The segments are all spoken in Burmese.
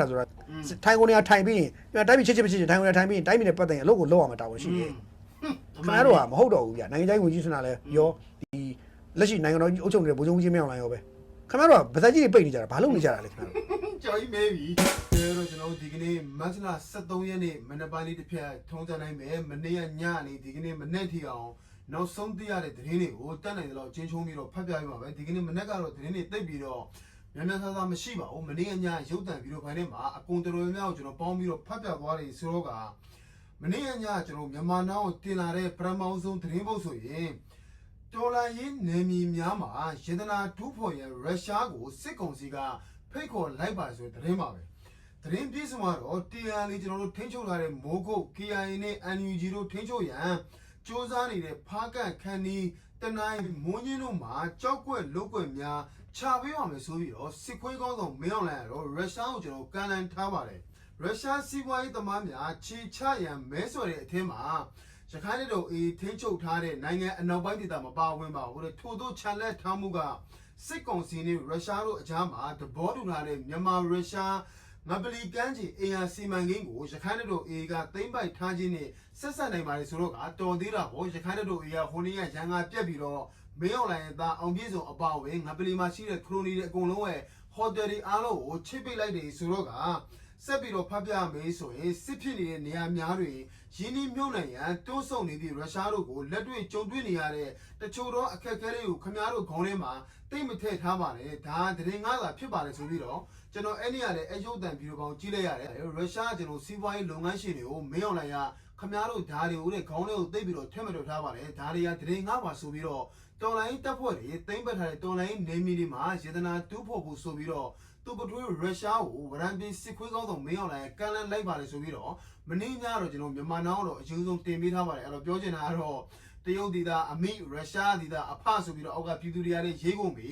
တာဆိုတာထိုင်ကုန်တွေကထိုင်ပြီးရင်တိုင်းပြည်ချစ်ချစ်ချစ်ချစ်ထိုင်ကုန်တွေထိုင်ပြီးရင်တိုင်းပြည်နဲ့ပတ်သက်ရင်အလုပ်ကိုလုပ်အောင်မတာဝန်ရှိတယ်ခင်ဗျားတို့ကမဟုတ်တော့ဘူးဗျနိုင်ငံတိုင်းဝင်ကြီးဆွနာလဲရောဒီလက်ရှိနိုင်ငံတော်ကြီးအုပ်ချုပ်နေတဲ့ဗိုလ်ချုပ်ကြီးမင်းအောင်လှိုင်ရောပဲခင်ဗျားတို့ကဗဇက်ကြီးတွေပိတ်နေကြတာဘာလုပ်နေကြတာလဲခင်ဗျားတို့ကြော်ကြီးမဲပြီအဲတော့ကျွန်တော်တို့ဒီကနေ့မတ်လ23ရက်နေ့မနက်ပိုင်းလေးတစ်ဖြတ်ထုံးစံနိုင်မယ်မနေ့ကညနေဒီကနေ့မနေ့ထိအောင်နောက်ဆုံးသိရတဲ့သတင်းတွေကိုတက်နိုင်တယ်လို့ချင်းချုံပြီးတော့ဖတ်ပြပြပါမယ်ဒီကနေ့မနေ့ကတော့သတင်းတွေတိတ်ပြီးတော့ များများဆဆမရှိပါဘူးမနေ့ကညရုပ်တံပြီးတော့ဖိုင်ထဲမှာအကုန်တော်တော်များများကိုကျွန်တော်ပေါင်းပြီးတော့ဖတ်ပြသွားတယ်ဆိုတော့ကမနေ့ကညကျွန်တော်မြန်မာနာကိုတင်လာတဲ့ပရမောင်းဆုံးသတင်းပုတ်ဆိုရင်တော်လိုင်းရေးနယ်မြေများမှာယေဒနာဒူးဖော်ရဲ့ရုရှားကိုစစ်ကောင်စီကဖိတ်ခေါ်လိုက်ပါဆိုတဲ့သတင်းပါပဲသတင်းပြည့်စုံတော့ TR လေးကျွန်တော်တို့ထိန်းချုပ်ထားတဲ့မိုးကုတ် KIA နဲ့ NUG တို့ထိန်းချုပ်ရန်စ조사နေတဲ့ဖားကန့်ခန်းဒီတနိုင်းမွန်းချင်းတို့မှာကြောက်ကွက်လုတ်ကွက်များ ခြာပေးအောင်မယ်ဆိုပြီးတော့စစ်ခွေးကောင်းဆောင်မင်းအောင်လှိုင်ကတော့ရုရှားကိုကျွန်တော်ကန်လန်ထားပါတယ်ရုရှားစီးပွားရေးသမားများခြေချရန်မဲဆွယ်တဲ့အထင်းမှာရခိုင်ပြည်တော်အေးထိန်းချုပ်ထားတဲ့နိုင်ငံအနောက်ပိုင်းဒေသမှာပါဝင်ပါဘူးတဲ့ထို့သောခြံလက်ထားမှုကစစ်ကောင်စီနဲ့ရုရှားတို့အကြားမှာသဘောတူထားတဲ့မြန်မာရုရှားငပလီကမ်းခြေအေယာစီမံကိန်းကိုရခိုင်ပြည်တော်အေးကသိမ့်ပိုက်ထားခြင်းနဲ့ဆက်ဆက်နိုင်ပါလေဆိုတော့ကတော်သေးတာပေါ့ရခိုင်ပြည်တော်အေးကဟိုနေ့ကရန်ကာပြက်ပြီးတော့ မင်းအောင်လိုင်ရဲ့သားအောင်ပြည့်စုံအပါအဝင်ငပလီမှာရှိတဲ့ခရိုနီတွေအကုန်လုံးရဲ့ဟိုတယ်တွေအားလုံးကိုချိတ်ပိတ်လိုက်တယ်ဆိုတော့ကဆက်ပြီးတော့ဖတ်ပြမယ်ဆိုရင်စစ်ဖြစ်နေတဲ့နေရာများတွင်ရင်းနှီးမြှုပ်နှံရန်တွန်းဆုံနေသည့်ရုရှားတို့ကိုလက်တွေ့ကြုံတွေ့နေရတဲ့တချို့သောအခက်အခဲတွေကိုခင်ဗျားတို့ခေါင်းထဲမှာတိတ်မထည့်ထားပါနဲ့ဒါတရင်ငါးသာဖြစ်ပါလေဆိုပြီးတော့ကျွန်တော်အဲ့ဒီရတဲ့အယုတ်တန်ဗီဒီယိုကောင်ကြည့်လိုက်ရတယ်ရုရှားကကျွန်တော်စီးပွားရေးလုပ်ငန်းရှင်တွေကိုမင်းအောင်လိုက်ရခင်ဗျားတို့ဓာတွေကိုတဲ့ခေါင်းထဲကိုတိတ်ပြီးတော့ထည့်မထုတ်ထားပါနဲ့ဓာတွေကတရင်ငါးပါဆိုပြီးတော့ တော်လိုင်းတပ်ဖွဲ့တွေတိမ့်ပတ်ထားတဲ့တော်လိုင်းနေမီတွေမှာယေဒနာတူးဖို့ဖို့ဆိုပြီးတော့သူပထွေးရုရှားကိုဗရန်ပီစစ်ခွေးကောင်းဆောင်မင်းအောင်လိုင်ကန်လန်လိုက်ပါလေဆိုပြီးတော့မင်းညတော့ကျွန်တော်မြန်မာနောင်းတော့အရင်ဆုံးတင်ပေးထားပါတယ်အဲ့တော့ပြောချင်တာကတော့တရုတ်ဒေသအမိရုရှားဒေသအဖဆိုပြီးတော့အောက်ကပြည်သူတွေကလည်းရေးကုန်ပြီ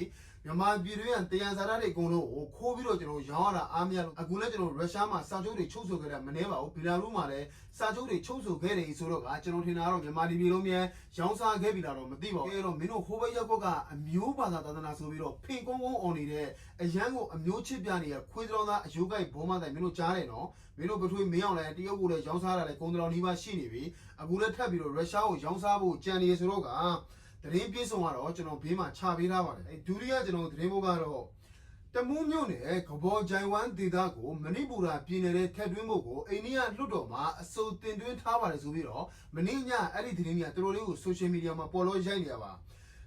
မြန်မာပြည်တွင်းကတရားစားတွေအကုန်လုံးကိုခိုးပြီးတော့ကျွန်တော်ရောင်းရတာအားမရလို့အခုလည်းကျွန်တော်ရုရှားမှာစာချုပ်တွေချုပ်ဆိုခဲ့တာမနှဲပါဘူးဘီလာရုမှာလည်းစာချုပ်တွေချုပ်ဆိုခဲ့တယ်ဆိုတော့ကကျွန်တော်ထင်တာကတော့မြန်မာပြည်လုံးမြန်ရောင်းစားခဲ့ပြီလားတော့မသိပါဘူးအဲ့တော့မင်းတို့ဟိုဘက်ရက်ကွက်ကအမျိုးဘာသာသာသနာဆိုပြီးတော့ဖင်ကုန်းကုန်းအောင်နေတဲ့အရန်ကိုအမျိုးချစ်ပြနေတဲ့ခွေးတော်သားအယုတ်ကိုက်ဘောမတိုင်မင်းတို့ကြားတယ်နော်မင်းတို့ပထွေးမင်းအောင်လည်းတရုတ်ကိုလည်းရောင်းစားတာလည်းကုန်းတော်နီးပါးရှိနေပြီအခုလည်းထပ်ပြီးတော့ရုရှားကိုရောင်းစားဖို့ကြံနေဆိုတော့က တရင်ပြေဆုံးကတော့ကျွန်တော်ဘေးမှာခြာပေးထားပါတယ်အဲဒုတိယကျွန်တော်တရင်ဘုတ်ကတော့တမူးမြို့နယ်ကဘောဂျိုင်ဝမ်ဒေသကိုမဏိပူရာပြည်နယ်ရဲ့ထက်တွင်းမှုကိုအိန္ဒိယလွှတ်တော်မှာအစိုးတင်သွင်းထားပါတယ်ဆိုပြီးတော့မင်းညအဲ့ဒီသတင်းကြီးကတော်တော်လေးကိုဆိုရှယ်မီဒီယာမှာပေါ်လို့ရိုက်နေရပါ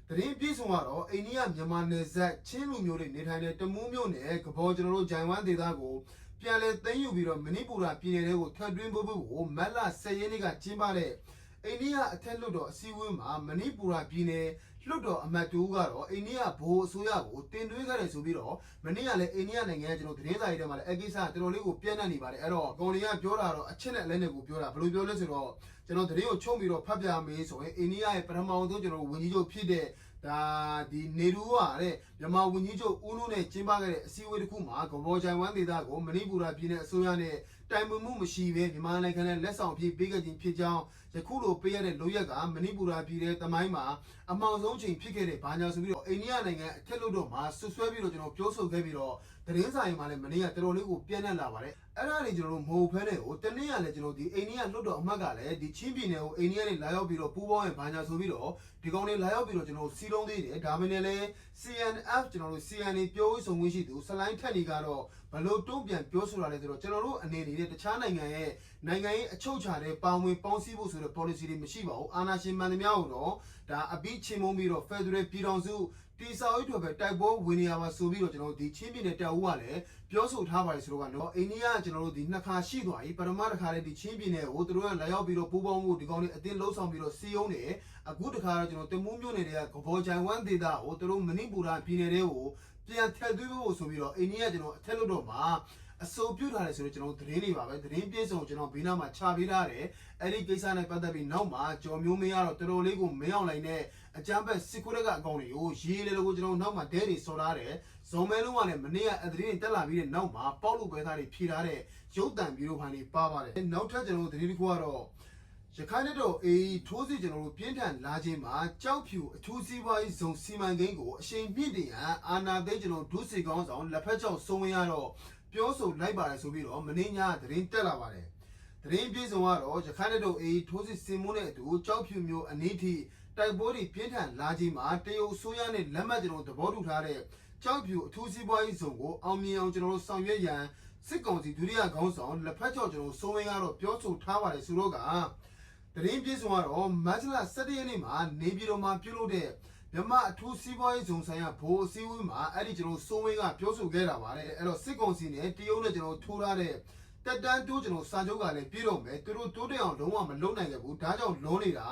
သတင်းပြည့်စုံကတော့အိန္ဒိယမြန်မာနယ်စပ်ချင်းလူမျိုးတွေနေထိုင်တဲ့တမူးမြို့နယ်ကဘောကျွန်တော်တို့ဂျိုင်ဝမ်ဒေသကိုပြန်လည်သိမ်းယူပြီးတော့မဏိပူရာပြည်နယ်တွေကိုထက်တွင်းဖို့ကိုမက်လ10ရက်နေ့ကကျင်းပတဲ့ အိန္ဒိယအထက်လွှတ်တော်အစည်းအဝေးမှာမဏိပူရာပြည်နယ်လွတ်တော်အမတ်တူကတော့အိန္ဒိယဘိုးအစိုးရကိုတင်သွင်းခဲ့တယ်ဆိုပြီးတော့မနေ့ကလည်းအိန္ဒိယနိုင်ငံကကျွန်တော်သတင်းစာရေးထဲမှာလည်းအကိစ္စတော်တော်လေးကိုပြန့်နှံ့နေပါတယ်အဲ့တော့ကောင်လေးကပြောတာတော့အချက်နဲ့အလက်နဲ့ကိုပြောတာဘယ်လိုပြောလဲဆိုတော့ကျွန်တော်သတင်းကိုချုံပြီးတော့ဖတ်ပြမေးဆိုရင်အိန္ဒိယရဲ့ပထမဆုံးကျွန်တော်ဝန်ကြီးချုပ်ဖြစ်တဲ့ဒါဒီနေရူကတဲ့မြန်မာဝန်ကြီးချုပ်ဦးနုနဲ့ကျင်းပခဲ့တဲ့အစည်းအဝေးတစ်ခုမှာကဘောဂျိုင်ဝမ်ဒေသကိုမဏိပူရာပြည်နယ်အစိုးရနဲ့ တိုင်ပင်မှုမရှိဘဲမြန်မာနိုင်ငံနဲ့လက်ဆောင်ဖြစ်ပေးခဲ့ခြင်းဖြစ်ကြောင်းယခုလိုပေးရတဲ့လိုရက်ကမဏိပူရာပြည်နယ်တမိုင်းမှာအမောင်ဆုံးချိန်ဖြစ်ခဲ့တဲ့ဘာညာဆိုပြီးတော့အိန္ဒိယနိုင်ငံအထက်လို့တော့မှာဆွဆွဲပြီးတော့ကျွန်တော်ပြောဆိုခဲ့ပြီးတော့ သတင်းစာရင်မှာလည်းမနေ့ကတော်တော်လေးကိုပြန့်နှံ့လာပါတယ်အဲ့ဒါတွေကျွန်တော်တို့မဟုတ်ဖဲနဲ့ဟိုတနေ့ကလည်းကျွန်တော်ဒီအိန္ဒိယလွတ်တော်အမတ်ကလည်းဒီချင်းပြည်နယ်ကိုအိန္ဒိယနဲ့လာရောက်ပြီးတော့ပူးပေါင်းရင်ဘာညာဆိုပြီးတော့ဒီကောင်တွေလာရောက်ပြီးတော့ကျွန်တော်စီလုံးသေးတယ်ဒါမှမဟုတ်လည်း CNF ကျွန်တော်တို့ CNA ပြောရေးဆိုခွင့်ရှိသူစလိုင်းထက်နေကတော့ဘလို့တုံ့ပြန်ပြောဆိုတာလဲဆိုတော့ကျွန်တော်တို့အနေနဲ့တခြားနိုင်ငံရဲ့နိုင်ငံရေးအချုပ်အခြာတဲ့ပါဝင်ပေါင်းစည်းဖို့ဆိုတဲ့ policy တွေမရှိပါဘူးအာဏာရှင်မှန်သမျှကိုတော့ဒါအပြီးချင်းမုံပြီးတော့ Federal ပြည်ထောင်စု တိစာရေးတွေပဲတိုက်ပွဲဝင်နေရပါဆိုပြီးတော့ကျွန်တော်တို့ဒီချင်းပြည်နယ်တပ်ဦးကလည်းပြောဆိုထားပါတယ်ဆိုတော့ကတော့အိန္ဒိယကကျွန်တော်တို့ဒီနှစ်ခါရှိသွားပြီပထမတစ်ခါလေးဒီချင်းပြည်နယ်ကိုသူတို့ကလာရောက်ပြီးတော့ပူးပေါင်းမှုဒီကောင်လေးအတင်းလှုပ်ဆောင်ပြီးတော့စီယုံနေအခုတစ်ခါတော့ကျွန်တော်တမူးမြို့နယ်တွေကကဘောဂျိုင်ဝမ်ဒေတာကိုသူတို့မဏိပူရာပြည်နယ်တွေကိုပြန်ထည့်သွင်းဖို့ဆိုပြီးတော့အိန္ဒိယကျွန်တော်အထက်လို့တော့မှာ အစိုးပြုထားတယ်ဆိုတော့ကျွန်တော်သတင်းတွေပါပဲသတင်းပြည့်စုံကျွန်တော်ဘေးနားမှာခြာပေးထားတယ်အဲ့ဒီကိစ္စနဲ့ပတ်သက်ပြီးနောက်မှာကြော်မျိုးမင်းကတော့တော်တော်လေးကိုမင်းအောင်လိုက်တဲ့အကြမ်းဖက်စစ်ခွေးကအကောင်တွေကိုရေးလေလို့ကိုကျွန်တော်နောက်မှာဒဲတွေစော်ထားတယ်ဇုံမဲလုံးကလည်းမနေ့ကအသတင်းတက်လာပြီးတဲ့နောက်မှာပေါက်လူပဲသားတွေဖြေထားတဲ့ရုပ်တံဗီဒီယိုဖိုင်တွေပါပါတယ်နောက်ထပ်ကျွန်တော်သတင်းတစ်ခုကတော့ရခိုင်တပ်တော်အေးထိုးစီကျွန်တော်တို့ပြင်းထန်လာခြင်းမှာကြောက်ဖြူအထူးစီးပွားရေးဇုံစီမံကိန်းကိုအရှိန်မြင့်တင်ရန်အာနာသိန်းကျွန်တော်ဒုစီကောင်းဆောင်လက်ဖက်ချောက်ဆုံးဝင်ရတော့ ပြောဆိုလိုက်ပါတယ်ဆိုပြီးတော့မင်းညာသတင်းတက်လာပါတယ်သတင်းပြေဆုံးကတော့ရခိုင်တို့အေးထိုးစစ်စင်မှုနဲ့အတူကြောက်ဖြူမျိုးအနည်းထိတိုက်ပွဲတွေပြင်းထန်လာခြင်းမှာတရုတ်ဆိုရနဲ့လက်မှတ်ကျွန်တော်သဘောတူထားတဲ့ကြောက်ဖြူအထူးစီးပွားရေးဇုံကိုအောင်မြင်အောင်ကျွန်တော်တို့ဆောင်ရွက်ရန်စစ်ကောင်စီဒုတိယခေါင်းဆောင်လက်ဖက်ချော်ကျွန်တော်စိုးဝင်းကတော့ပြောဆိုထားပါတယ်ဆိုတော့ကသတင်းပြေဆုံးကတော့မတ်လ17ရက်နေ့မှာနေပြည်တော်မှာပြုလုပ်တဲ့ မြမအထူးစီးပွားရေးဇုံဆိုင်ရာဘိုးအစည်းအဝေးမှာအဲ့ဒီကျွန်တော်စိုးဝင်းကပြောဆိုခဲ့တာပါလေအဲ့တော့စစ်ကောင်စီနဲ့တရုတ်နဲ့ကျွန်တော်ထိုးထားတဲ့တက်တန်းတိုးကျွန်တော်စာချုပ်ကလည်းပြည်တော့မယ်သူတို့တိုးတက်အောင်လုံးဝမလုံးနိုင်ခဲ့ဘူးဒါကြောင့်လုံးနေတာ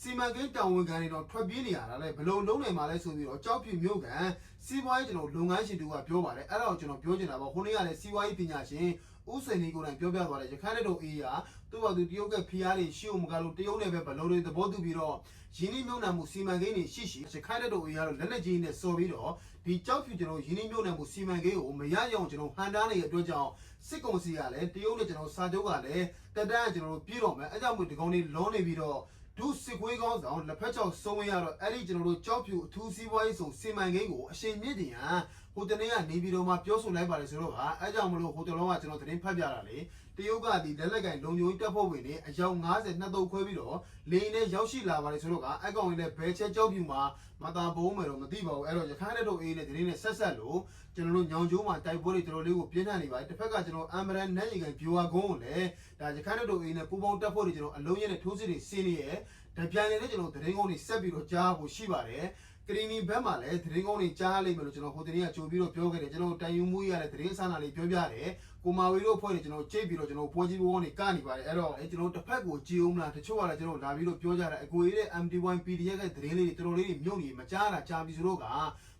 စီမံကိန်းတာဝန်ခံတွေတော့ထွက်ပြေးနေရတာလေဘယ်လိုလုံးနိုင်မှာလဲဆိုပြီးတော့ကြောက်ဖြူမြို့ကန်စီးပွားရေးကျွန်တော်လုပ်ငန်းရှင်တူကပြောပါတယ်အဲ့ဒါကိုကျွန်တော်ပြောချင်တာပေါ့ခုနေ့ကလည်းစီးပွားရေးပညာရှင် ဦးစိန်ကြီးကိုယ်တိုင်ပြောပြသွားတယ်ရခိုင်လက်တော်အေးကသူ့ဘာသူတရုတ်ကဖီးယားတွေရှိအောင်မကလို့တရုတ်နဲ့ပဲဘလုံးတွေသဘောတူပြီးတော့ရင်းနှီးမြှုပ်နှံမှုစီမံကိန်းတွေရှိရှိရခိုင်လက်တော်အေးကတော့လက်လက်ကြီးနဲ့စော်ပြီးတော့ဒီကြောက်ဖြူကျွန်တော်ရင်းနှီးမြှုပ်နှံမှုစီမံကိန်းကိုမရရအောင်ကျွန်တော်ဟန်တားနေတဲ့အတွက်ကြောင့်စစ်ကောင်စီကလည်းတရုတ်နဲ့ကျွန်တော်စာချုပ်ကလည်းတက်တန်းကကျွန်တော်ပြည်တော်မယ်အဲကြောင့်မို့ဒီကောင်လေးလုံးနေပြီးတော့ ဒုစစ်ခွေးကောင်းဆောင်လက်ဖက်ချောက်ဆုံးဝဲရတော့အဲ့ဒီကျွန်တော်တို့ကြောက်ဖြူအထူးစီးပွားရေးဆောင်စီမံကိန်းကိုအရှိန်မြင့်တင်ရန်ဟိုတနေ့ကနေပြည်တော်မှာပြောဆိုလိုက်ပါတယ်ဆိုတော့ကအဲ့ကြောင့်မလို့ဟိုတလုံးကကျွန်တော်သတင်းဖတ်ပြတာလေတ ရုတ်ကဒီလက်လက်ကင်လုံခြုံရေးတပ်ဖွဲ့ဝင်တွေအယောက်90နှစ်တုပ်ခွဲပြီးတော့လေနဲ့ရောက်ရှိလာပါတယ်ဆိုတော့ကအကောင်ကြီးလည်းဘဲချက်ကြောက်ဖြူမှာမတာဘုံမယ်တော့မသိပါဘူးအဲ့တော့ရခိုင်လက်တို့အေးနဲ့သတင်းနဲ့ဆက်ဆက်လို့ကျွန်တော်တို့ညောင်ကျိုးမှာတိုက်ပွဲတွေတော်တော်လေးကိုပြင်းထန်နေပါတယ်တစ်ဖက်ကကျွန်တော်အမ်ဘရန်နဲ့ရီကန်ဗျူဟာကုန်းကိုလည်းဒါရခိုင်လက်တို့အေးနဲ့ပူပေါင်းတပ်ဖွဲ့တွေကျွန်တော်အလုံးရဲနဲ့ထိုးစစ်တွေဆင်းနေရဲ့ဒါပြန်လေလည်းကျွန်တော်သတင်းကုန်းတွေဆက်ပြီးတော့ကြားဖို့ရှိပါတယ် ကရီနီဘက်မှာလည်းသတင်းကုန်းတွေကြားလိမ့်မယ်လို့ကျွန်တော်ဟိုတနေ့ကကြိုပြီးတော့ပြောခဲ့တယ်ကျွန်တော်တိုင်ယူမှုရတဲ့သတင်းစာနာလေးပြောပြတယ်ကိုမာဝီတို့ဖွဲ့နေကျွန်တော်ကြိတ်ပြီးတော့ကျွန်တော်ပွဲကြီးဘောကနေကနေပါတယ်အဲ့တော့အဲကျွန်တော်တစ်ဖက်ကိုကြည်အောင်မလားတချို့ကလည်းကျွန်တော်လာပြီးတော့ပြောကြတယ်အကိုကြီးတဲ့ MD1 PDF ရဲ့သတင်းလေးတွေတော်တော်လေးမြုပ်နေမကြားတာကြားပြီးဆိုတော့က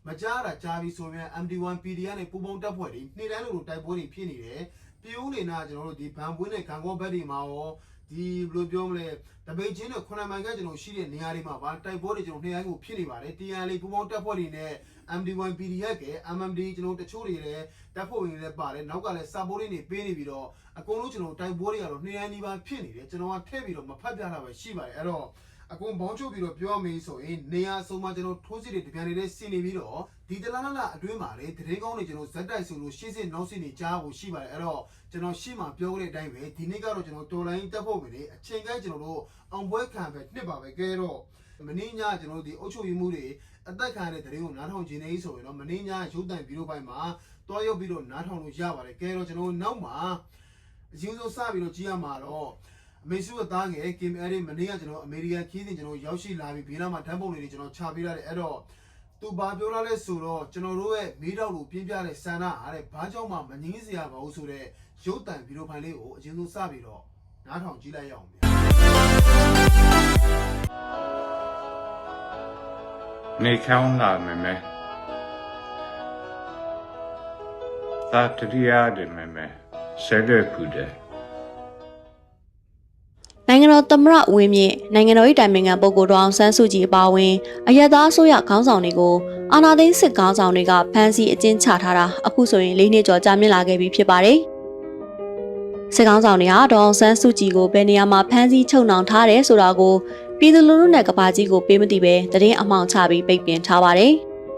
မကြားတာကြားပြီးဆိုရင် MD1 PDF နဲ့ပူပုံတက်ဖွဲ့တွေနေ့တိုင်းလိုတိုက်ပွဲတွေဖြစ်နေတယ်ပြိုးနေတာကျွန်တော်တို့ဒီဘန်ပွင်းနဲ့ဂန်ကောဘက်တွေမှာရော ဒီဘယ်လိုပြောမလဲတပိတ်ချင်းနဲ့ခုနမိုင်ကကျွန်တော်ရှိတဲ့နေရာတွေမှာဗာတိုက်ပွဲတွေကျွန်တော်နှစ်ရိုင်းကိုဖြစ်နေပါတယ် TN လေးပူပေါင်းတက်ဖွဲ့တွေနဲ့ MD1 PDF က MMD ကျွန်တော်တချို့တွေလည်းတက်ဖွဲ့ဝင်တွေလည်းပါတယ်နောက်ကလည်း support တွေနေပေးနေပြီးတော့အကုန်လုံးကျွန်တော်တိုက်ပွဲတွေကတော့နှစ်ရိုင်းနီးပါးဖြစ်နေတယ်ကျွန်တော်ကထည့်ပြီးတော့မဖတ်ပြတာပဲရှိပါတယ်အဲ့တော့အကုန်ဘောင်းချုပ်ပြီးတော့ပြောမေးဆိုရင်နေရာဆုံးမှာကျွန်တော်ထိုးစစ်တွေတပြန်နေတဲ့စီနေပြီးတော့ ဒီတလားလားအတွင်းမှာလေတရင်ကောင်းတွေကျွန်တော်ဇက်တိုက်ဆိုလို့ရှင်းစစ်နောက်စစ်နေကြားဖို့ရှိပါတယ်အဲ့တော့ကျွန်တော်ရှင်းမှာပြောခဲ့တဲ့အတိုင်းပဲဒီနေ့ကတော့ကျွန်တော်တော်လိုင်းတက်ဖို့ဝင်နေအချိန်ကိုက်ကျွန်တော်တို့အောင်ပွဲခံပဲနှစ်ပါပဲကဲတော့မင်းညကျွန်တော်တို့ဒီအုပ်ချုပ်ရေးမှုတွေအသက်ခံရတဲ့တရင်ကိုနားထောင်ခြင်းနေဆိုရင်တော့မင်းညရုပ်တံဗီဒီယိုပိုင်းမှာတွားရုပ်ပြီးတော့နားထောင်လို့ရပါတယ်ကဲတော့ကျွန်တော်နောက်မှာအရင်ဆုံးစပြီးတော့ကြည့်ရမှာတော့အမေစုအသားငယ်ကင်အဲရီမနေ့ကကျွန်တော်အမေရိကန်ခီးစဉ်ကျွန်တော်ရောက်ရှိလာပြီးဘေးနားမှာဓာတ်ပုံတွေကျွန်တော်ချပေးရတယ်အဲ့တော့ သူဘာပြောရလဲဆိုတော့ကျွန်တော်တို့ရဲ့မေးတော့လို့ပြင်းပြတဲ့ဆန္ဒအားတဲ့ဘာကြောင့်မှမငင်းစရာမဟုတ်ဆိုတဲ့ရုပ်တံဗီဒီယိုဖိုင်လေးကိုအရင်ဆုံးစပြီးတော့နားထောင်ကြည့်လိုက်ရအောင်ဗျာနေချောင်းလာမယ်မယ်သာတရိယာတယ်မယ်မယ်ဆဲတဲ့ဖူတယ် နိုင်ငံတော်သမ္မတဦးဝင်းမြင့်နိုင်ငံတော်၏တိုင်ပင်ခံပုဂ္ဂိုလ်တော်အောင်ဆန်းစုကြည်အပါအဝင်အရက်သားအစိုးရခေါင်းဆောင်တွေကိုအာဏာသိမ်းစစ်ခေါင်းဆောင်တွေကဖမ်းဆီးအကျဉ်းချထားတာအခုဆိုရင်၄နှစ်ကျော်ကြာမြင့်လာခဲ့ပြီဖြစ်ပါတယ်။စစ်ခေါင်းဆောင်တွေဟာဒေါအောင်ဆန်းစုကြည်ကိုဘယ်နေရာမှာဖမ်းဆီးချုပ်နှောင်ထားတယ်ဆိုတာကိုပြည်သူလူထုနဲ့ကဘာကြီးကိုပေးမသိပဲသတင်းအမှောင်ချပြီးပိတ်ပင်ထားပါတယ်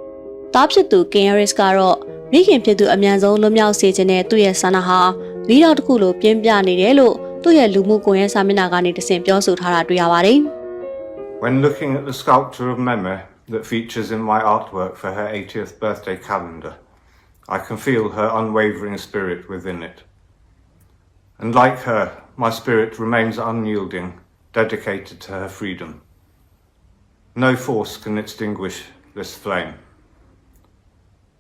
။တားဖြစ်သူကင်ရစ်ကတော့မိခင်ဖြစ်သူအမြန်ဆုံးလွတ်မြောက်စေခြင်းနဲ့သူ့ရဲ့ဆန္ဒဟာမီးတော်တစ်ခုလိုပြင်းပြနေတယ်လို့ သူ့ရဲ့လူမှုကွန်ရက်စာမျက်နှာကနေတဆင့်ပြောဆိုထားတာတွေ့ရပါတယ် When looking at the sculpture of Meme that features in my artwork for her 80th birthday calendar, I can feel her unwavering spirit within it. And like her, my spirit remains unyielding, dedicated to her freedom. No force can extinguish this flame.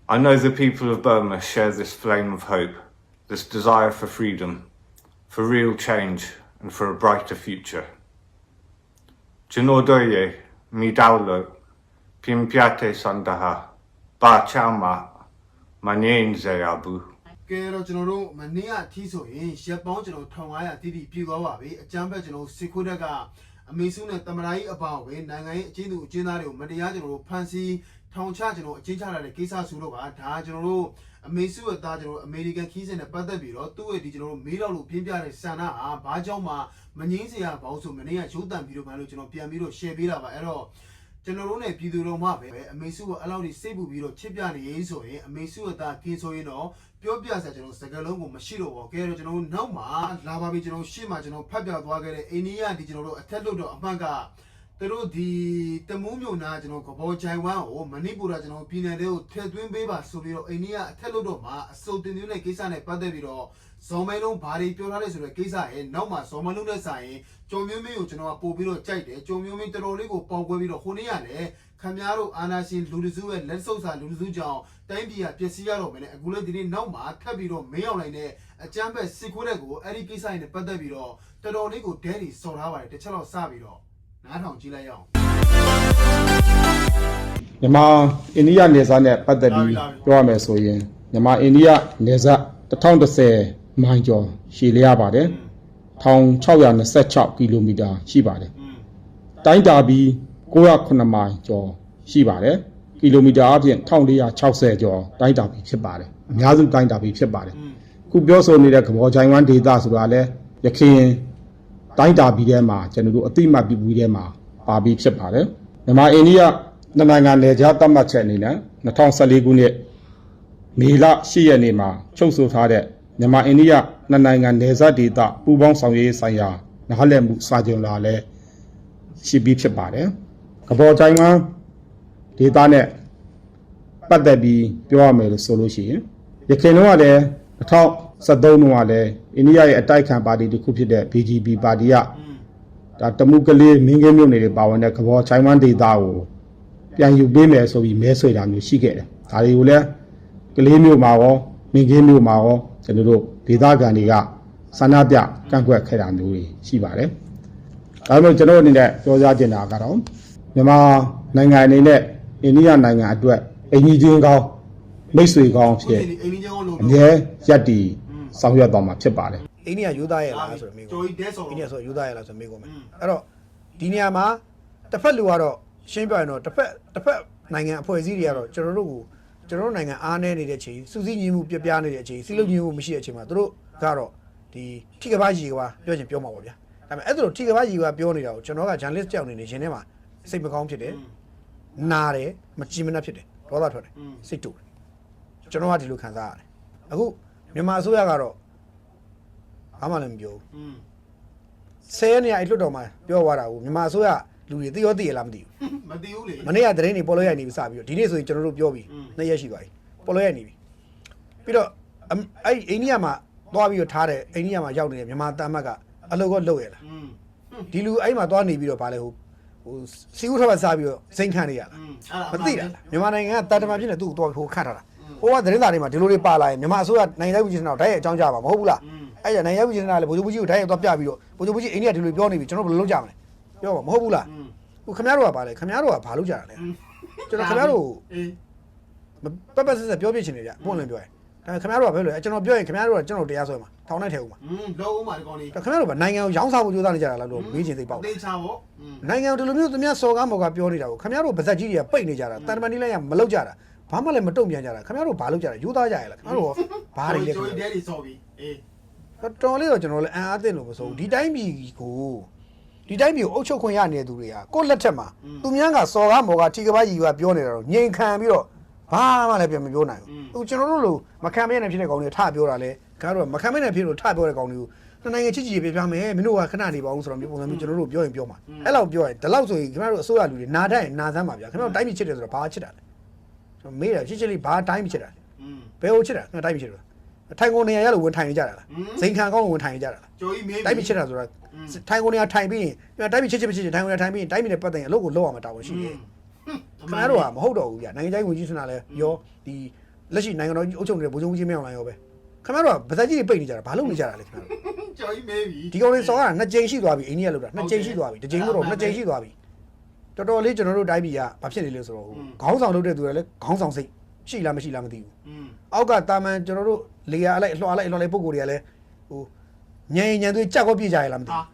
I know the people of Burma share this flame of hope, this desire for freedom, for real change, and for a brighter future. Jinodoye midaulo pimpiate sandaha ba chama manyenze abu ကဲတော့ကျွန်တော်တို့မနေ့ကအထီးဆိုရင်ရက်ပေါင်းကျွန်တော်1500တိတိပြည့်သွားပါပြီအကြမ်းဖက်ကျွန်တော်စစ်ခွေးတက်ကအမေစုနဲ့တမရာကြီးအပေါအဝင်နိုင်ငံရေးအချင်းသူအချင်းသားတွေကိုမတရားကျွန်တော်တို့ဖမ်းဆီးထောင်ချကျွန်တော်အချင်းချလာတဲ့ကိစ္စဆိုတော့ကဒါကျွန်တော်တို့ အမေစုရဲ့သားကျွန်တော်အမေရိကန်ခီးစဉ်နဲ့ပတ်သက်ပြီးတော့သူ့ရဲ့ဒီကျွန်တော်တို့မေးတော့လို့ပြင်းပြတဲ့ဆန္ဒဟာဘာကြောင့်မှမငင်းစရာဘောင်းဆိုမနေ့ကရုပ်တံပြီးတော့မှလို့ကျွန်တော်ပြန်ပြီးတော့ share ပေးတာပါအဲ့တော့ကျွန်တော်တို့ ਨੇ ပြည်သူတော်မှပဲအမေစုကအဲ့လောက်ကြီးစိတ်ပူပြီးတော့ချစ်ပြနေရေးဆိုရင်အမေစုကဒါကင်းဆိုရင်တော့ပြောပြစရာကျွန်တော်စကားလုံးကိုမရှိတော့ဘူးကဲတော့ကျွန်တော်တို့နောက်မှာလာပါပြီကျွန်တော်ရှေ့မှာကျွန်တော်ဖတ်ပြသွားခဲ့တဲ့အိန္ဒိယဒီကျွန်တော်တို့အထက်လွတ်တော့အမှန်က သူတို့ဒီတမူးမြို့နာကျွန်တော်ကဘောဂျိုင်ဝမ်ကိုမဏိပူရကျွန်တော်ပြည်နယ်တွေကိုထည့်သွင်းပေးပါဆိုပြီးတော့အိန္ဒိယအထက်လွတ်တော့မှာအစုံတင်သွင်းတဲ့ကိစ္စနဲ့ပတ်သက်ပြီးတော့ဇော်မဲလုံးဘာတွေပြောထားလဲဆိုတဲ့ကိစ္စရဲ့နောက်မှာဇော်မဲလုံးနဲ့ဆိုင်ရင်ကြုံမျိုးမင်းကိုကျွန်တော်ကပို့ပြီးတော့ကြိုက်တယ်ကြုံမျိုးမင်းတော်တော်လေးကိုပေါင်ကွဲပြီးတော့ဟိုနေ့ကလည်းခမများတို့အာနာရှင်လူတစုရဲ့လက်ဆုပ်စာလူတစုကြောင့်တိုင်းပြည်ကပျက်စီးရတော့မယ်နဲ့အခုလည်းဒီနေ့နောက်မှာထပ်ပြီးတော့မင်းအောင်လိုက်တဲ့အကြမ်းဖက်စစ်ခွေးတဲ့ကိုအဲ့ဒီကိစ္စနဲ့ပတ်သက်ပြီးတော့တော်တော်လေးကိုဒဲဒီစော်ထားပါတယ်တစ်ချက်တော့စပြီးတော့ နားထောင်ကြည့်လိုက်ရအောင်မြန်မာအိန္ဒိယနယ်စပ်နဲ့ပတ်သက်ပြီးပြောရမယ်ဆိုရင်မြန်မာအိန္ဒိယနယ်စပ်1030မိုင်ကျော်ရှည်လျားပါတယ်1626ကီလိုမီတာရှိပါတယ်တိုင်းတာပြီး908မိုင်ကျော်ရှိပါတယ်ကီလိုမီတာအပြင်1460ကျော်တိုင်းတာပြီးဖြစ်ပါတယ်အများစုတိုင်းတာပြီးဖြစ်ပါတယ်ခုပြောဆိုနေတဲ့ကဘောချိုင်ဝမ်ဒေတာဆိုတာလဲရခိုင် တိုင်းတာပြီးထဲမှာကျွန်တော်တို့အတိမတ်ပြီးပြီးထဲမှာပါပြီးဖြစ်ပါတယ်မြန်မာအိန္ဒိယနှစ်နိုင်ငံနယ်ခြားသတ်မှတ်ချက်အနေနဲ့2014ခုနှစ်မေလ10ရက်နေ့မှာချုပ်ဆိုထားတဲ့မြန်မာအိန္ဒိယနှစ်နိုင်ငံနယ်စပ်ဒေသပူးပေါင်းဆောင်ရွက်ရေးဆိုင်ရာနားလည်မှုစာချုပ်လာလဲရှိပြီးဖြစ်ပါတယ်ကဘောချိုင်ဝမ်ဒေတာနဲ့ပတ်သက်ပြီးပြောရမယ်လို့ဆိုလို့ရှိရင်ရခိုင်တော့ကလည်း 2013တုန်းကလည်းအိန္ဒိယရဲ့အတိုက်ခံပါတီတစ်ခုဖြစ်တဲ့ BJP ပါတီကอืมဒါတမှုကလေးမင်းကင်းမြို့နယ်တွေပါဝင်တဲ့ကဘောချိုင်ဝမ်ဒေသကိုပြန်ယူပေးမယ်ဆိုပြီးမဲဆွေတာမျိုးရှိခဲ့တယ်။ဒါတွေကိုလည်းကလေးမြို့မှာရောမင်းကင်းမြို့မှာရောကျွန်တော်တို့ဒေသခံတွေကဆန္ဒပြကန့်ကွက်ခဲ့တာမျိုးတွေရှိပါတယ်။ဒါပေမဲ့ကျွန်တော်အနေနဲ့ပြောကြားချင်တာကတော့မြန်မာနိုင်ငံအနေနဲ့အိန္ဒိယနိုင်ငံအတွက်အင်ဂျီချင်းကောင်းမိတ်ဆွေကောင်းခုဖြစ်ဒီအိန္ဒိယကိုလို့အမြဲရက်တီ ဆောင်ရွက်သွားမှာဖြစ်ပါတယ်အိန္ဒိယယူသားရဲ့လားဆိုတော့မေးကျော်ကိုကြီးဒဲဆော်အိန္ဒိယဆိုယူသားရဲ့လားဆိုတော့မေးကိုမယ်อืมအဲ့တော့ဒီနေရာမှာတစ်ဖက်လူကတော့ရှင်းပြရင်တော့တစ်ဖက်တစ်ဖက်နိုင်ငံအဖွဲ့အစည်းတွေကတော့ကျွန်တော်တို့ကိုကျွန်တော်တို့နိုင်ငံအားနည်းနေတဲ့အချိန်စူးစီးညီမှုပြပြနေတဲ့အချိန်စီလုံးညီမှုမရှိတဲ့အချိန်မှာသူတို့ကတော့ဒီထိကပားကြီးကပါပြောချင်ပြောမှာပါဗျာဒါပေမဲ့အဲ့ဒါလိုထိကပားကြီးကပြောနေတာကိုကျွန်တော်က journalist ကြောက်နေနေရှင်ထဲမှာစိတ်မကောင်းဖြစ်တယ်နာတယ်မကြည်မနှက်ဖြစ်တယ်ဒေါသထွက်တယ်စိတ်တူတယ်ကျွန်တော်ကဒီလိုခံစားရတယ်အခု မြန်မာအစိုးရကတော့ဘာမှလည်းမပြောဘူး อืม ဆယ်ရက်နေရအဲ့လွတ်တော်မှာပြောသွားတာကိုမြန်မာအစိုးရလူတွေသိရောသိရလားမသိဘူး မသိဘူးလေ မနေ့ကသတင်းတွေပေါ်လို့ရိုက်နေပြီစပြီးတော့ဒီနေ့ဆိုရင်ကျွန်တော်တို့ပြောပြီး อืม နှစ်ရက်ရှိသွားပြီပေါ်လို့ရိုက်နေပြီပြီးတော့အမ်အဲ့အိန္ဒိယမှာသွားပြီးတော့ထားတဲ့အိန္ဒိယမှာရောက်နေတဲ့မြန်မာတမ်းမတ်ကအလုပ်ကလုပ်ရလား อืม ဒီလူအဲ့မှာသွားနေပြီးတော့ဗာလဲဟိုဟိုစီဦးထပ်ပါစားပြီးတော့စိန်ခံနေရလား อืมအဲ့ မသိတာလားမြန်မာနိုင်ငံကတာတမန်ဖြစ်နေသူ့ကိုသွားဟိုခတ်ထားတာ ဟိုကသတင်းစာတွေမှာဒီလိုတွေပါလာရင်မြန်မာအစိုးရနိုင်ငံရေးဦးစီးဌာနကိုတိုက်ရိုက်အကြောင်းကြားပါမဟုတ်ဘူးလားအဲ့ဒါနိုင်ငံရေးဦးစီးဌာနကလည်းဗိုလ်ချုပ်ကြီးကိုတိုက်ရိုက်သွားပြပြီးတော့ဗိုလ်ချုပ်ကြီးအိန္ဒိယဒီလိုပြောနေပြီကျွန်တော်ဘယ်လိုလုပ်ကြမလဲပြောပါမဟုတ်ဘူးလားဟုတ်ခင်ဗျားတို့ကပါလေခင်ဗျားတို့ကဘာလုပ်ကြတာလဲကျွန်တော်ခင်ဗျားတို့ပပဆက်ဆက်ပြောပြချင်နေကြပွင့်လင်းပြောရင်ဒါခင်ဗျားတို့ကပြောလို့ကျွန်တော်ပြောရင်ခင်ဗျားတို့ကကျွန်တော်တရားစွဲမှာထောင်နဲ့ထည့်ဦးမှာอืมလုံးဦးမှာဒီကောင်လေးခင်ဗျားတို့ကနိုင်ငံကိုရောင်းစားဖို့ကြိုးစားနေကြတာလားလို့မေးချင်သိပေါ့သိချာပေါ့နိုင်ငံကိုဒီလိုမျိုးသူများစော်ကားမော်ကားပြောနေတာကိုခင်ဗျားတို့ဗဇက်ကြီးတွေကပိတ်နေကြတာတန်တမန်ကြီးလည်းမလောက်ကြတာ ဘာမှလည်းမတုံ့ပြန်ကြတာခင်ဗျားတို့ဘာလုပ်ကြတာယူသားကြရလားခင်ဗျားတို့ဘာတွေလဲကျော်ခင်ကြီးဗျားဒဲဒီဆော်ပြီအေးတော်လေးတော့ကျွန်တော်လည်းအံ့အားသင့်လို့မဆိုဘူးဒီတိုင်းပြည်ကိုဒီတိုင်းပြည်ကိုအုပ်ချုပ်ခွင့်ရနေတဲ့သူတွေကကိုယ့်လက်ထက်မှာသူများကစော်ကားမော်ကားထိကပားကြီးကပြောနေတာတော့ငြိမ်ခံပြီးတော့ဘာမှလည်းပြန်မပြောနိုင်ဘူးသူကျွန်တော်တို့လိုမခံမရနိုင်ဖြစ်တဲ့ကောင်တွေထပြောတာလေခင်ဗျားတို့ကမခံမရနိုင်ဖြစ်လို့ထပြောတဲ့ကောင်တွေကိုနှစ်နိုင်ငံချစ်ကြည်ရေးပြပြမယ်မင်းတို့ကခဏနေပါအောင်ဆိုတော့မျိုးပုံစံမျိုးကျွန်တော်တို့ပြောရင်ပြောမှာအဲ့လောက်ပြောရင်ဒီလောက်ဆိုရင်ခင်ဗျားတို့အစိုးရလူတွေနာတတ်ရင်နာသမ်းပါဗျာခင်ဗျားတို့တိုင်းပြည်ချစ်တယ်ဆိုတော့ဘာချစ်တာလဲ ကျွန်တော်မေးတယ်ချစ်ချစ်လေးဘာတိုင်းပြည်ချစ်တာလဲอืมဘယ်ကိုချစ်တာခင်ဗျားတိုင်းပြည်ချစ်တယ်ထိုင်ကုန်နေရရလို့ဝင်ထိုင်နေကြတာလားစိန်ခံကောင်းဝင်ထိုင်နေကြတာလားကျော်ကြီးမေးတိုင်းပြည်ချစ်တာဆိုတာထိုင်ကုန်နေရထိုင်ပြီးရင်တိုင်းပြည်ချစ်ချစ်မချစ်ချစ်ထိုင်ကုန်နေထိုင်ပြီးရင်တိုင်းပြည်နဲ့ပတ်သက်ရင်အလုပ်ကိုလုပ်အောင်မတာဝန်ရှိတယ်ခင်ဗျားတို့ကမဟုတ်တော့ဘူးဗျာနိုင်ငံခြားရေးဝန်ကြီးဌာနလည်းရောဒီလက်ရှိနိုင်ငံတော်ကြီးအုပ်ချုပ်နေတဲ့ဗိုလ်ချုပ်ကြီးမင်းအောင်လှိုင်ရောပဲခင်ဗျားတို့ကဗဇက်ကြီးတွေပိတ်နေကြတာဘာလုပ်နေကြတာလဲခင်ဗျားတို့ကျော်ကြီးမေးပြီဒီကောင်လေးစော်ရတာနှစ်ကြိမ်ရှိသွားပြီအိန္ဒိယလောက်တာနှစ်ကြိမ်ရှိသွားပြီတစ်ကြိမ်တော့နှစ်ကြိမ်ရှိသွားပြီ တော်တော်လေးကျွန်တော်တို့တိုင်းပြည်ကဘာဖြစ်နေလဲဆိုတော့ခေါင်းဆောင်လုပ်တဲ့သူတွေလည်းခေါင်းဆောင်စိတ်ရှိလားမရှိလားမသိဘူး။အောက်ကတာမန်ကျွန်တော်တို့လေယာအလိုက်အလွှာလိုက်အလွှာလိုက်ပုံကိုယ်တွေကလည်းဟိုညံညံသွေးကြောက်ကောပြေးကြရလားမသိဘူး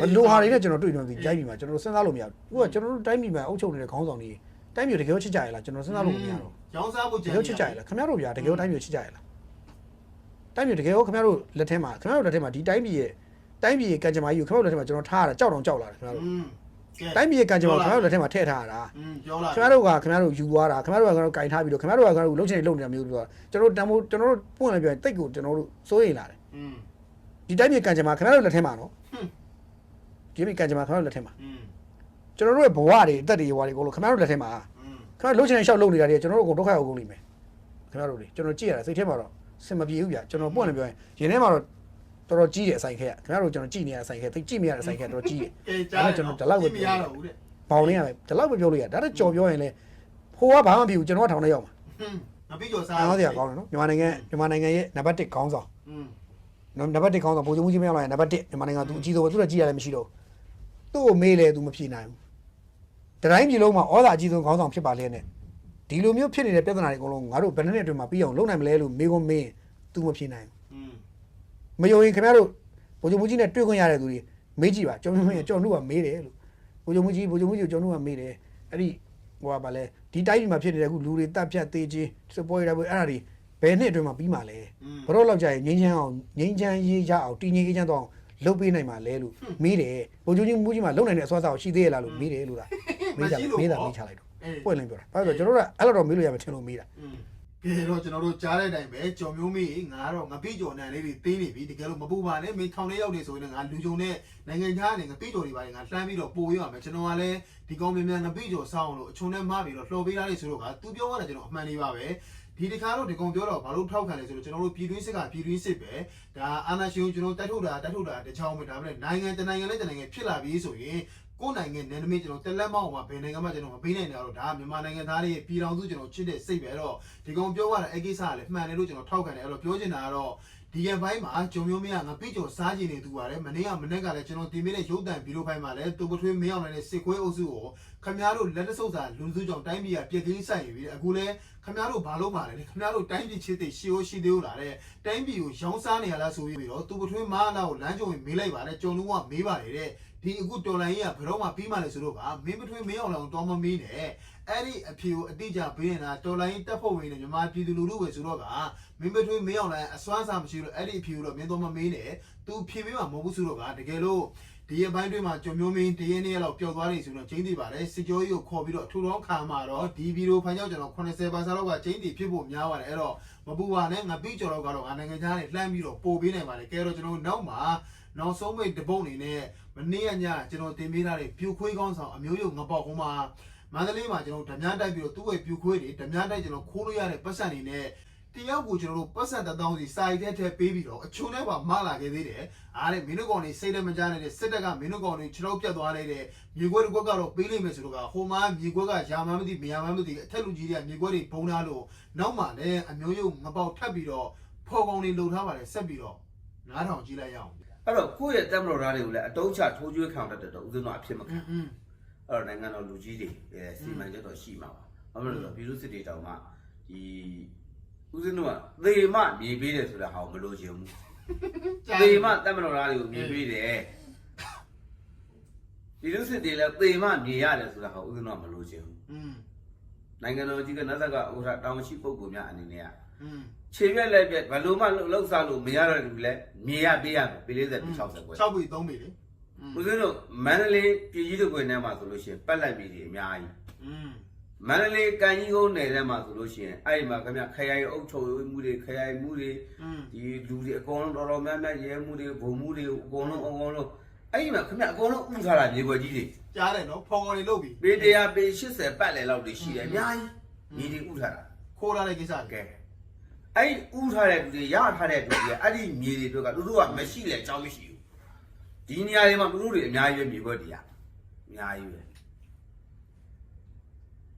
။ဘလိုဟာတွေနဲ့ကျွန်တော်တွေ့နေတယ်တိုင်းပြည်မှာကျွန်တော်တို့စဉ်းစားလို့မရဘူး။အခုကကျွန်တော်တို့တိုင်းပြည်မှာအုပ်ချုပ်နေတဲ့ခေါင်းဆောင်တွေတိုင်းပြည်တကယ်ချစ်ကြရလားကျွန်တော်စဉ်းစားလို့မရတော့။ရောင်းစားဖို့ကြံရချစ်ကြရလားခင်ဗျားတို့ဗျာတကယ်တိုင်းပြည်ချစ်ကြရလား။တိုင်းပြည်တကယ်ကိုခင်ဗျားတို့လက်ထဲမှာခင်ဗျားတို့လက်ထဲမှာဒီတိုင်းပြည်ရဲ့တိုင်းပြည်ရဲ့ကံကြမ္မာကြီးကိုခင်ဗျားတို့လက်ထဲမှာကျွန်တော်ထားရတာကြောက်တော့ကြောက်လာတယ်ခင်ဗျားတို့။ တိုင်းပြည်ကံကြမ္မာခင်ဗျားတို့လက်ထဲမှာထည့်ထားရတာ อืมပြောလာ ခင်ဗျားတို့ကခင်ဗျားတို့ယူသွားတာခင်ဗျားတို့ကခင်ဗျားတို့ကင်ထားပြီးတော့ခင်ဗျားတို့ကခင်ဗျားတို့လှုပ်ချင်လှုပ်နေတာမျိုးတို့ကျွန်တော်တို့တန်ဖိုးကျွန်တော်တို့ပွင့်လည်းပြောရင်တိတ်ကိုကျွန်တော်တို့စိုးရိမ်လာတယ် อืม ဒီတိုင်းပြည်ကံကြမ္မာခင်ဗျားတို့လက်ထဲမှာနော်ဒီပြည်ကံကြမ္မာခင်ဗျားတို့လက်ထဲမှာ อืม ကျွန်တော်တို့ရဲ့ဘဝတွေအသက်တွေဘဝတွေအကုန်လုံးခင်ဗျားတို့လက်ထဲမှာ อืม ခင်ဗျားလှုပ်ချင်တဲ့ရှောက်လှုပ်နေတာတွေကျွန်တော်တို့အကုန်ဒုက္ခရောက်ကုန်လိမ့်မယ်ခင်ဗျားတို့လေကျွန်တော်ကြည့်ရတာစိတ်ထဲမှာတော့စင်မပြေဘူးဗျကျွန်တော်ပွင့်လည်းပြောရင်ရင်ထဲမှာတော့ တော်တော်ကြီးတယ်အဆိုင်ခက်ခင်ဗျားတို့ကျွန်တော်ကြည့်နေရအဆိုင်ခက်သိကြည့်မရတဲ့အဆိုင်ခက်တော်တော်ကြီးတယ်အေးကြားတယ်ကျွန်တော်ဒီလောက်ပဲပြောလို့ရတယ်ဘောင်လေးရမယ်ဒီလောက်ပဲပြောလို့ရဒါတော့ကြော်ပြောရင်လေဟိုကဘာမှမဖြစ်ဘူးကျွန်တော်ကထောင်ထဲရောက်မှာငါပြီးကြော်စားအားစရာကောင်းတယ်နော်မြန်မာနိုင်ငံမြန်မာနိုင်ငံရဲ့နံပါတ်1ခေါင်းဆောင်နံပါတ်1ခေါင်းဆောင်ပုံစံမှုကြီးမရောက်လာရင်နံပါတ်1မြန်မာနိုင်ငံသူအကြီးဆုံးပဲသူတော့ကြည့်ရလည်းမရှိတော့သူ့ကိုမေးလေသူမဖြေနိုင်ဘူးတတိုင်းပြည်လုံးမှာဩဇာအကြီးဆုံးခေါင်းဆောင်ဖြစ်ပါလေနဲ့ဒီလိုမျိုးဖြစ်နေတဲ့ပြဿနာတွေအကုန်လုံးငါတို့ဘယ်နှစ်နှစ်အတွင်းမှာပြီးအောင်လုပ်နိုင်မလဲလို့မေးခွန်းမေးရင် तू မဖြေနိုင်ဘူး မယုံရင်ခင်ဗျားတို့ဘိုးချုပ်မူကြီးနဲ့တွေ့ခွင့်ရတဲ့သူတွေမေးကြည့်ပါကျွန်တော်မင်းကျွန်တော်တို့ကမေးတယ်လို့ဘိုးချုပ်မူကြီးဘိုးချုပ်မူကြီးကိုကျွန်တော်တို့ကမေးတယ်အဲ့ဒီဟိုကဘာလဲဒီတိုင်းပြည်မှာဖြစ်နေတဲ့အခုလူတွေတပ်ဖြတ်သေးခြင်းစပေါ်ရတာပဲအဲ့ဒါတွေဘယ်နှစ်အတွင်းမှာပြီးမှာလဲဘရော့လောက်ကြရင်ငင်းချမ်းအောင်ငင်းချမ်းရေးရအောင်တည်ငြိမ်အေးချမ်းတော့အောင်လုတ်ပေးနိုင်မှာလဲလို့မေးတယ်ဘိုးချုပ်ကြီးမူကြီးမှာလုတ်နိုင်တဲ့အစွမ်းစားကိုရှိသေးရလားလို့မေးတယ်လို့လားမေးတာမေးတာမေးချလိုက်တော့ပွင့်လင်းပြောတာဘာလို့ကျွန်တော်တို့ကအဲ့လိုတော့မေးလို့ရမယ်ထင်လို့မေးတာ ကဲတော့ကျွန်တော်တို့ကြားတဲ့အတိုင်းပဲကြော်မျိုးမေးငါတော့ငပိကြော်နံလေးတွေတင်းနေပြီတကယ်လို့မပူပါနဲ့မင်းထောင်ထဲရောက်နေဆိုရင်ငါလူကြုံနဲ့နိုင်ငံခြားနေငပိကြော်တွေပါငါလှမ်းပြီးတော့ပို့ရမယ်ကျွန်တော်ကလည်းဒီကောင်မြန်မြန်ငပိကြော်စောင်းလို့အချုံနဲ့မပြီးတော့လှော်ပေးထားလေးဆိုတော့ကသူပြောရတာကျွန်တော်အမှန်လေးပါပဲဒီတခါတော့ဒီကောင်ပြောတော့ဘာလို့ထောက်ခံလဲဆိုတော့ကျွန်တော်တို့ပြည်တွင်းစစ်ကပြည်တွင်းစစ်ပဲဒါအာဏာရှင်ကိုကျွန်တော်တိုက်ထုတ်တာတိုက်ထုတ်တာတချောင်းပဲဒါပေမဲ့နိုင်ငံတနိုင်ငံနဲ့တနိုင်ငံဖြစ်လာပြီဆိုရင် ကိုယ်နိုင်ငံနယ်နိမိတ်ကျွန်တော်တက်လက်မောက်မှာဘယ်နိုင်ငံမှကျွန်တော်မပေးနိုင်ကြတော့ဒါမြန်မာနိုင်ငံသားတွေရဲ့ပြည်တော်စုကျွန်တော်ချစ်တဲ့စိတ်ပဲတော့ဒီကောင်ပြောရတာအဲ့ကိစ္စကလည်းမှန်တယ်လို့ကျွန်တော်ထောက်ခံတယ်အဲ့တော့ပြောချင်တာကတော့ဒီရပိုင်းမှာဂျုံမျိုးမင်းကငါပြိကျော်စားကျင်နေသူပါတယ်မနေ့ကမနေ့ကလည်းကျွန်တော်တင်ပေးတဲ့ရုပ်တံဗီဒီယိုဖိုင်မှာလည်းတူပထွေးမင်းအောင်လည်းစစ်ခွဲအုပ်စုကိုခမများတို့လက်တဆုပ်စာလူစုကြောင့်တိုင်းပြည်ကပြက်ကလေးဆိုင်နေပြီတဲ့အခုလည်းခမများတို့ဘာလို့ပါလဲခမများတို့တိုင်းပြည်ချစ်တဲ့ရှီယိုရှိသေးဦးလားတဲ့တိုင်းပြည်ကိုရောင်းစားနေရလားဆိုပြီးတော့တူပထွေးမာနာကိုလမ်းကြုံရင်မေးလိုက်ပါတယ်ကြုံလုံးကမေးပါတယ်တဲ့ ဒီအခုတော်လိုင်းကြီးကဘယ်တော့မှပြီးမှလဲဆိုတော့ကမင်းပထွေးမင်းအောင်လည်းတော့မမေးနဲ့အဲ့ဒီအဖြေကိုအတိအကျပေးနေတာတော်လိုင်းတက်ဖို့ဝင်နေမြန်မာပြည်သူလူထုပဲဆိုတော့ကမင်းပထွေးမင်းအောင်လိုင်းအစွမ်းစားမရှိလို့အဲ့ဒီအဖြေကိုတော့မင်းတော့မမေးနဲ့သူဖြေပေးမှာမဟုတ်ဘူးဆိုတော့ကတကယ်လို့ဒီရပိုင်းတွေမှာကြုံမျိုးမင်းတရင်နေ့လောက်ပျောက်သွားနေဆိုတော့ချင်းတည်ပါတယ်စစ်ကြောကြီးကိုခေါ်ပြီးတော့အထူထောင်းခံမှာတော့ဒီဗီဒီယိုဖိုင်ကြောင့်ကျွန်တော်80ပါးစားလောက်ကချင်းတည်ဖြစ်ဖို့များပါတယ်အဲ့တော့မပူပါနဲ့ငါပြီးကြော်တော့ကတော့ငါနိုင်ငံသားတွေလှမ်းပြီးတော့ပို့ပေးနိုင်ပါတယ်ကဲတော့ကျွန်တော်နောက်မှာ နောက်ဆုံးမိတ်တပုတ်အနေနဲ့မနေ့ကညကျွန်တော်တင်ပေးထားတဲ့ပြူခွေးကောင်းဆောင်အမျိုးရုပ်ငပေါက်ဟိုမှာမန္တလေးမှာကျွန်တော်ဓမြတိုက်ပြီးတော့သူ့ရဲ့ပြူခွေးတွေဓမြတိုက်ကျွန်တော်ခိုးလို့ရတဲ့ပတ်စံတွေနဲ့တယောက်ကိုကျွန်တော်တို့ပတ်စံတစ်တောင်းစီစာရီတဲ့ထဲပေးပြီးတော့အချုံထဲပါမလာခဲ့သေးတယ်အားတဲ့မင်းတို့ကောင်တွေစိတ်တမကြနေတဲ့စစ်တပ်ကမင်းတို့ကောင်တွေခြေတော့ပြတ်သွားလိုက်တဲ့မြေခွဲတစ်ခွက်ကတော့ပေးလိမ့်မယ်ဆိုတော့ကဟိုမှာမြေခွက်ကယာမန်းမသိမယာမန်းမသိအထက်လူကြီးတွေကမြေခွက်တွေပုံထားလို့နောက်မှလည်းအမျိုးရုပ်ငပေါက်ထပ်ပြီးတော့ဖော်ကောင်တွေလှုပ်ထားပါတယ်ဆက်ပြီးတော့နားထောင်ကြည့်လိုက်ရအောင် အဲ့တော့ကိုယ့်ရဲ့တက်မတော်သားတွေကိုလည်းအတုံးချထိုးကျွေးခံတတ်တယ်တော့ဥစဉ်တော့အဖြစ်မခံဘူးအဲ့တော့နိုင်ငံတော်လူကြီးတွေလည်းစီမံချက်တော့ရှိမှာပါဘာဖြစ်လို့လဲပြည်သူစစ်တေတောင်မှဒီဥစဉ်တော့သေမမြေပေးတယ်ဆိုတာဟာမလို့ရှင်ဘူးသေမတက်မတော်သားတွေကိုမြေပေးတယ်ပြည်သူစစ်တေလည်းသေမမြေရတယ်ဆိုတာဟာဥစဉ်တော့မလို့ရှင်ဘူးနိုင်ငံတော်ကြီးကနတ်ဆက်ကဥစ္စာတောင်ရှိပုံပုံများအနေနဲ့ ခြေပြက်လက်ပြက်ဘယ်လိုမှလှုပ်စားလို့မရတော့ဘူးလေမြေရပေးရမယ်ပေ40 60ခွဲ6ပြီ3ပြီလေဦးဇင်းတို့မန္တလေးပြည်ကြီးတို့ကွယ်ထဲမှာဆိုလို့ရှိရင်ပက်လက်ပြည်ကြီးအများကြီးမန္တလေးကံကြီးကုန်းနယ်ထဲမှာဆိုလို့ရှိရင်အဲ့ဒီမှာခင်ဗျခရိုင်အုပ်ချုပ်ရေးမှုတွေခရိုင်မှုတွေဒီလူတွေအကုန်လုံးတော်တော်များများရဲမှုတွေဘုံမှုတွေအကုန်လုံးအကုန်လုံးအဲ့ဒီမှာခင်ဗျအကုန်လုံးဥထားတာမြေွယ်ကြီးတွေကြားတယ်နော်ဖော်ပေါ်တွေလုပ်ပြီပေ100ပေ80ပတ်လည်လောက်တွေရှိတယ်အများကြီးမြေတွေဥထားတာခိုးလာတဲ့ကိစ္စကဲ အဲ့ဒီဥထားတဲ့လူတွေရထားတဲ့လူတွေအဲ့ဒီမြေတွေတို့ကသူတို့ကမရှိလေအကြောင်းမရှိဘူးဒီနေရာတွေမှာသူတို့တွေအများကြီးပဲမြေွက်တရားအများကြီးပဲ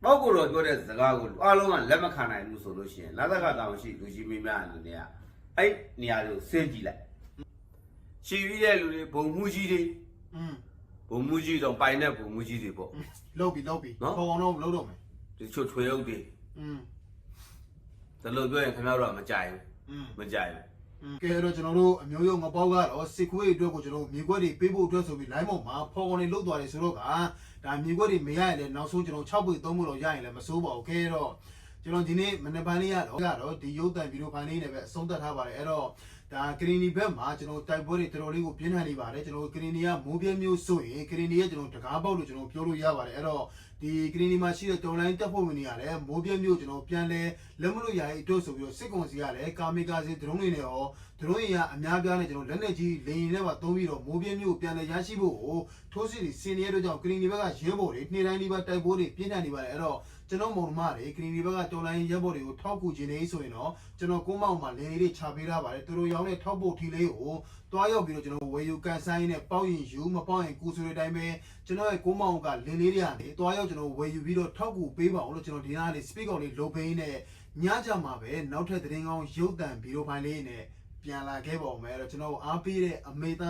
ပေါ့ကိုတော့ပြောတဲ့စကားကိုအားလုံးကလက်မခံနိုင်ဘူးဆိုလို့ရှိရင်လက်သက်ကတောင်ရှိလူကြီးမင်းများအနေနဲ့ကအဲ့နေရာတွေကိုစင်းကြည့်လိုက်ရှိပြီးတဲ့လူတွေဘုံမှုကြီးတွေ อืม ဘုံမှုကြီးတော့ပိုင်တဲ့ဘုံမှုကြီးတွေပေါ့ လုပ်ပြီလုပ်ပြီ နော် ဖော်ကော်တော့လုပ်တော့မယ် ဒီချို့ထွေအုပ်တွေ อืม ဒါလို့ပြောရင်ခင်ဗျားတို့ကမကြိုက်ဘူးอืมမကြိုက်ဘူးကဲတော့ကျွန်တော်တို့အမျိုးမျိုးငပေါက်ကတော့စစ်ခွေးအတွက်ကိုကျွန်တော်မြေခွက်တွေပေးဖို့အတွက်ဆိုပြီး line ပေါ်မှာဖော်ကော်တွေလုတ်သွားတယ်ဆိုတော့ကဒါမြေခွက်တွေမရရင်လည်းနောက်ဆုံးကျွန်တော်6ပွေ3ပွေတော့ရရင်လည်းမစိုးပါဘူးကဲတော့ကျွန်တော်ဒီနေ့မနေ့ပိုင်းလေးရတော့ကတော့ဒီရုပ်တံဗီဒီယိုဖိုင်လေးနဲ့ပဲအဆုံးသတ်ထားပါတယ်အဲ့တော့ဒါကရင်နီဘက်မှာကျွန်တော်တိုက်ပွဲတွေတော်တော်လေးကိုပြင်းထန်နေပါတယ်ကျွန်တော်ကရင်နီကမိုးပြဲမျိုးဆိုရင်ကရင်နီရဲ့ကျွန်တော်တကားပေါက်လို့ကျွန်တော်ပြောလို့ရပါတယ်အဲ့တော့ ဒီကရင်နီမှာရှိတဲ့တော်လိုင်းတပ်ဖွဲ့ဝင်တွေရတယ်မိုးပြဲမျိုးကျွန်တော်ပြန်လဲလက်မလို့ရရေးအတွက်ဆိုပြီးတော့စစ်ကောင်စီကလည်းကာမီကာစီဒရုန်းတွေနဲ့ရောဒရုန်းရအများပြားနဲ့ကျွန်တော်လက်နဲ့ကြီးလေရင်နဲ့ပါသုံးပြီးတော့မိုးပြဲမျိုးပြန်လဲရရှိဖို့ကိုထိုးစစ်တွေစင်နေတဲ့အတွက်ကြောင့်ကရင်နီဘက်ကရင်းဖို့တွေနေ့တိုင်းဒီဘက်တိုက်ပွဲတွေပြင်းထန်နေပါတယ်အဲ့တော့ ကျွန်တော်မုံမတွေကရင်နီဘက်ကတော်လိုင်းရဲဘော်တွေကိုထောက်ကူခြင်းနေဆိုရင်တော့ကျွန်တော်ကိုမောင်မှာလေလေးတွေခြာပေးထားပါတယ်သူတို့ရောင်းတဲ့ထောက်ဖို့ထီလေးကိုတွားရောက်ပြီးတော့ကျွန်တော်ဝေယူကန်ဆိုင်နဲ့ပေါက်ရင်ယူမပေါက်ရင်ကူဆိုတဲ့အတိုင်းပဲကျွန်တော်ရဲ့ကိုမောင်ကလင်းလေးတွေကနေတွားရောက်ကျွန်တော်ဝေယူပြီးတော့ထောက်ကူပေးပါအောင်လို့ကျွန်တော်ဒီနားလေး speak အောင်လေးလိုဖိန်းနဲ့ညကြမှာပဲနောက်ထပ်သတင်းကောင်းရုပ်တံဗီဒီယိုဖိုင်လေးနဲ့ပြန်လာခဲ့ပါဦးမယ်အဲ့တော့ကျွန်တော်အားပေးတဲ့အမေသား